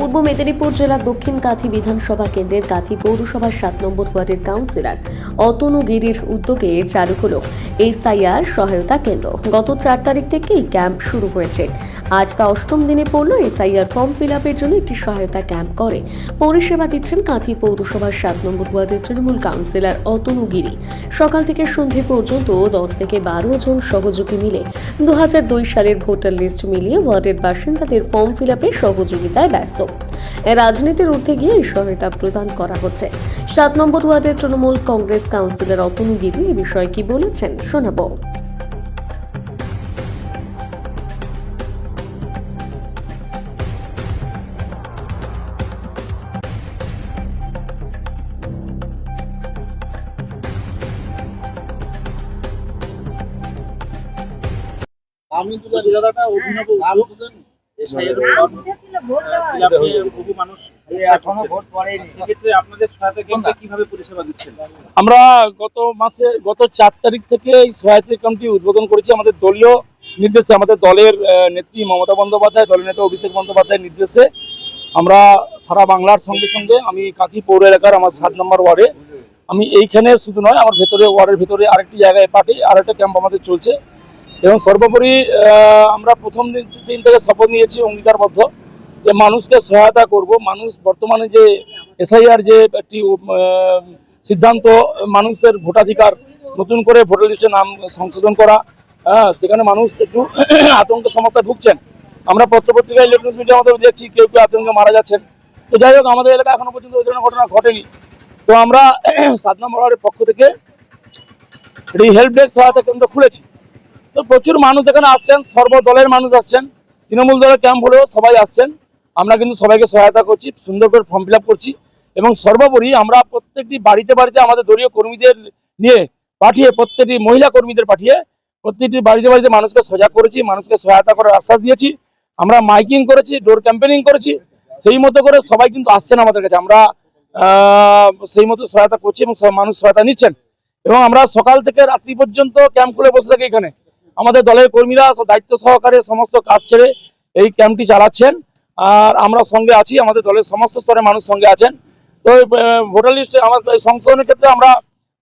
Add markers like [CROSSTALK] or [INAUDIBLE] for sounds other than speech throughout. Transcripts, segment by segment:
পূর্ব মেদিনীপুর জেলার দক্ষিণ কাঁথি বিধানসভা কেন্দ্রের কাঁথি পৌরসভার সাত নম্বর ওয়ার্ডের কাউন্সিলর অতনু গিরির উদ্যোগে চালু হল এসআইআর সহায়তা কেন্দ্র। গত চার তারিখ থেকে ক্যাম্প শুরু হয়েছে। আজ তা অষ্টম দিনে পড়ল। এসআইআর ফর্ম ফিল আপের জন্য একটি সহায়তা ক্যাম্প করে। পরিষেবা দিচ্ছেন কাঁথি পৌরসভার সাত নম্বর ওয়ার্ডের তৃণমূল কাউন্সিলর অতনু গিরি। সকাল থেকে সন্ধে পর্যন্ত দশ থেকে বারো জন সহযোগী মিলে দুহাজার দুই সালের ভোটার লিস্ট মিলিয়ে ওয়ার্ডের বাসিন্দাদের ফর্ম ফিল আপে সহযোগিতায় ব্যস্ত। রাজনীতির ঊর্ধ্বে গিয়ে এই সহায়তা প্রদান করা হচ্ছে। সাত নম্বর ওয়ার্ডের তৃণমূল কংগ্রেস কাউন্সিলর অতনু গিরি এ বিষয়ে কি বলেছেন শোনাবো। দিচ্ছেন? আমরা গত মাসে গত চার তারিখ থেকে এই সহায়তা ক্যাম্পটি উদ্বোধন করেছি। আমাদের দলীয় নির্দেশে আমাদের দলের নেত্রী মমতা বন্দ্যোপাধ্যায় দলের নেতা অভিষেক বন্দ্যোপাধ্যায়ের নির্দেশে আমরা সারা বাংলার সঙ্গে সঙ্গে আমি কাঁথি পৌর এলাকার আমার সাত নম্বর ওয়ার্ডে আমি এইখানে শুধু নয় আমার ভেতরে ওয়ার্ডের ভেতরে আরেকটি জায়গায় পার্টি আরেকটা ক্যাম্প আমাদের চলছে। এবং সর্বোপরি আমরা প্রথম দিন দিন থেকে শপথ নিয়েছি অঙ্গীকারবদ্ধ যে মানুষকে সহায়তা করব। মানুষ বর্তমানে যে এসআইআর যে একটি সিদ্ধান্ত, মানুষের ভোটাধিকার, নতুন করে ভোটার লিস্টে নাম সংশোধন করা হ্যাঁ সেখানে মানুষ একটু [CLEARS THROAT] আতঙ্কের সমস্যায় ভুগছেন। আমরা পত্রপত্রিকা ইলেকট্রনিক্স মিডিয়ার মধ্যে দেখছি, কেউ কেউ আতঙ্কে মারা যাচ্ছেন। তো যাই হোক, আমাদের এলাকায় এখনও পর্যন্ত ওই ধরনের ঘটনা ঘটেনি। তো আমরা [CLEARS THROAT] সাত নম্বর পক্ষ থেকে একটি হেল্প ডেস্ক সহায়তা কেন্দ্র খুলেছি। তো প্রচুর মানুষ এখানে আসছেন সর্বদলের মানুষ আসছেন। তৃণমূল দলের ক্যাম্প হলেও সবাই আসছেন। আমরা কিন্তু সবাইকে সহায়তা করছি, সুন্দর করে ফর্ম ফিল করছি এবং সর্বোপরি আমরা প্রত্যেকটি বাড়িতে বাড়িতে আমাদের দলীয় কর্মীদের নিয়ে পাঠিয়ে, প্রত্যেকটি মহিলা কর্মীদের পাঠিয়ে প্রত্যেকটি বাড়িতে বাড়িতে মানুষকে সজাগ করেছি, মানুষকে সহায়তা করার আশ্বাস দিয়েছি। আমরা মাইকিং করেছি ডোর ক্যাম্পেনিং করেছি, সেই মতো করে সবাই কিন্তু আসছেন আমাদের কাছে। আমরা সেই মতো সহায়তা করছি এবং মানুষ সহায়তা নিচ্ছেন। এবং আমরা সকাল থেকে রাত্রি পর্যন্ত ক্যাম্প খুলে বসে থাকি এখানে। আমাদের দলের কর্মীরা দায়িত্ব সহকারে সমস্ত কাজ ছেড়ে এই ক্যাম্পটি চালাচ্ছেন। আর আমরা সঙ্গে আছি, আমাদের দলের সমস্ত স্তরের মানুষ সঙ্গে আছেন। তো ভোটার লিস্টে আমার সংশোধনের ক্ষেত্রে আমরা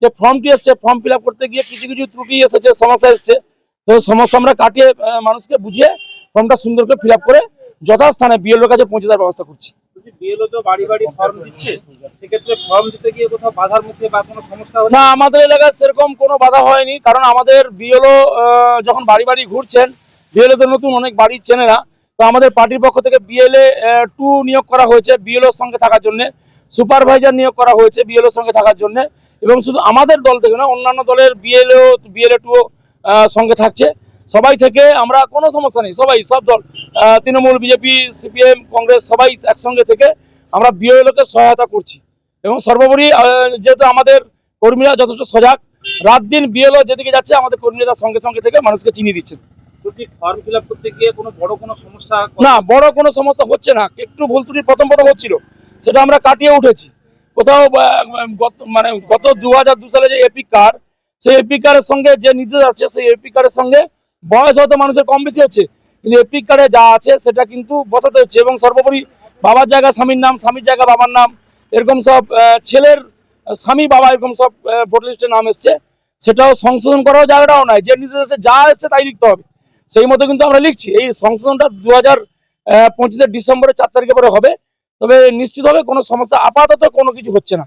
যে ফর্মটি এসছে, ফর্ম ফিল করতে গিয়ে কিছু কিছু ত্রুটি এসেছে, সমস্যা এসছে। তো সমস্যা আমরা কাটিয়ে মানুষকে বুঝিয়ে ফর্মটা সুন্দর করে ফিল করে যথাস্থানে বিএলওর কাছে পৌঁছে দেওয়ার ব্যবস্থা করছি। না, আমাদের এলাকায় সেরকম কোনো বাধা হয়নি, কারণ আমাদের বিএলও যখন বাড়ি বাড়ি ঘুরছেন বিএলও তো নতুন অনেক বাড়ি চেনে না। তো আমাদের পার্টির পক্ষ থেকে বিএলএ টু নিয়োগ করা হয়েছে বিএলওর সঙ্গে থাকার জন্য, সুপারভাইজার নিয়োগ করা হয়েছে বিএলওর সঙ্গে থাকার জন্য, এবং শুধু আমাদের দল থেকে না, অন্যান্য দলের বিএলও, বিএলএ টু সঙ্গে থাকছে। সবাই থেকে আমরা কোনো সমস্যা নেই। সবাই সব দল তৃণমূল বিজেপি সিপিএম কংগ্রেস সবাই একসঙ্গে থেকে আমরা বিএলওকে সহায়তা করছি। এবং সর্বোপরি যেহেতু আমাদের কর্মীরা যথেষ্ট সজাগ রাত দিন বিএলও যেদিকে যাচ্ছে আমাদের কর্মীরা তার সঙ্গে সঙ্গে থেকে মানুষকে চিনিয়ে দিচ্ছেন ফর্ম ফিল করতে গিয়ে কোনো বড় কোনো সমস্যা না বড় কোনো সমস্যা হচ্ছে না। একটু ভুল ত্রুটি প্রথম প্রথম হচ্ছিল সেটা আমরা কাটিয়ে উঠেছি। কোথাও মানে গত দু হাজার দু সালে যে এপি কার সেই এপি কারের সঙ্গে যে নির্দেশ আসছে সেই এপি কারের সঙ্গে বয়স হয়তো মানুষের কম বেশি হচ্ছে, কিন্তু এপিক কার্ডে যা আছে সেটা কিন্তু বসাতে হচ্ছে এবং সর্বোপরি বাবার জায়গা, স্বামীর নাম, স্বামীর জায়গা, বাবার নাম, এরকম সব ছেলের স্বামী, বাবা এরকম সব ভোটার লিস্টে নাম এসছে, সেটাও সংশোধন করাও জায়গাটাও নাই, যে নির্দেশ যা এসছে তাই লিখতে হবে। সেই মতো কিন্তু আমরা লিখছি, এই সংশোধনটা দু হাজার পঁচিশে ডিসেম্বরের চার তারিখে পরে হবে, তবে নিশ্চিত হবে কোনো সমস্যা আপাতত কোনো কিছু হচ্ছে না।